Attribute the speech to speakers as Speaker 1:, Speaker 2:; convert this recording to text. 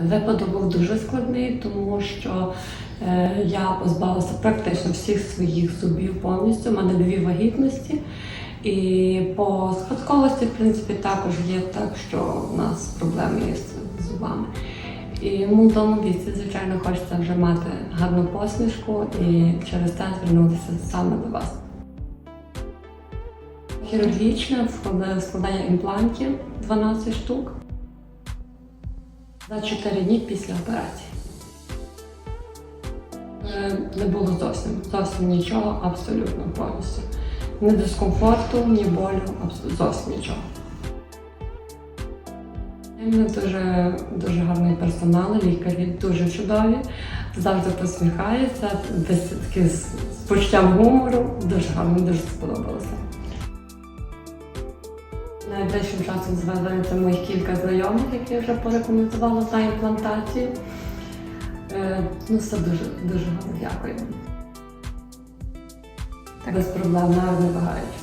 Speaker 1: Випадок був дуже складний, тому що е, я позбавилася практично всіх своїх зубів повністю. У мене дві вагітності. І по спадковості, в принципі, також є так, що в нас проблеми є з зубами. І в молодому віці, звичайно, хочеться вже мати гарну посмішку і через це звернутися саме до вас. Хірургічне складання імплантів 12 штук за 4 дні після операції. Не було зовсім, зовсім нічого, абсолютно повністю. Ні дискомфорту, ні болю, зовсім нічого. У мене дуже, дуже гарний персонал, лікарі дуже чудові, завжди посміхаються, десь такі з, з почуттям гумору. Дуже гарно, дуже сподобалося. Найближчим часом звернеться моїх кілька знайомих, які вже порекомендували на імплантацію. Е, ну, все дуже, дуже гарно дякую. Без проблем, не вагаючи.